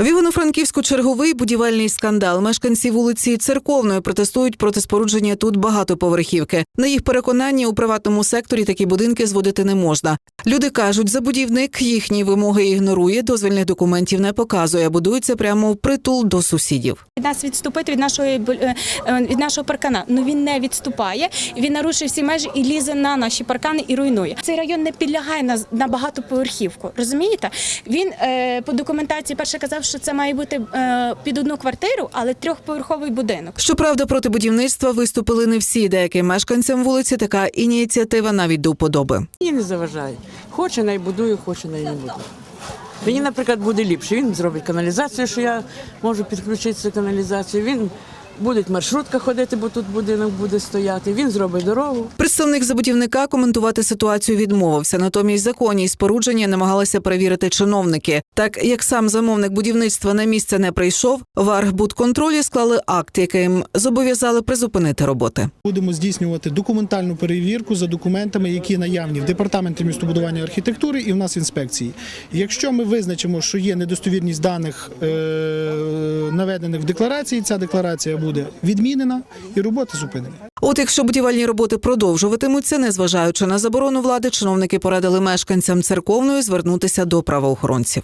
В Івано-Франківську черговий будівельний скандал. Мешканці вулиці Церковної протестують проти спорудження тут багатоповерхівки. На їх переконанні у приватному секторі такі будинки зводити не можна. Люди кажуть, забудівник їхні вимоги ігнорує, дозвільних документів не показує, будується прямо в притул до сусідів. від нас відступити від нашої бу- е, е, від нашого паркана. Ну він не відступає. Він нарушив всі межі і лізе на наші паркани і руйнує. Цей район не підлягає на, на багатоповерхівку. Розумієте? Він е, по документації перше казав, що це має бути е, під одну квартиру, але трьохповерховий будинок. Щоправда, проти будівництва виступили не всі. Деяким мешканцям вулиці така ініціатива навіть до вподоби. Мені не заважає. Хоче най будую, хоче най не буду. Мені, наприклад, буде ліпше. Він зробить каналізацію, що я можу підключитися до каналізації. Він буде маршрутка ходити, бо тут будинок буде стояти. Він зробить дорогу. Представник забудівника коментувати ситуацію відмовився. Натомість законність спорудження намагалися перевірити чиновники. Так як сам замовник будівництва на місце не прийшов, в Архбудконтролі склали акт, яким зобов'язали призупинити роботи. Будемо здійснювати документальну перевірку за документами, які наявні в департаменті містобудування архітектури і в нас в інспекції. Якщо ми визначимо, що є недостовірність даних е- наведених в декларації, ця декларація буде відмінена і робота зупинена. От якщо будівельні роботи продовжуватимуться, незважаючи на заборону влади, чиновники порадили мешканцям церковної звернутися до правоохоронців.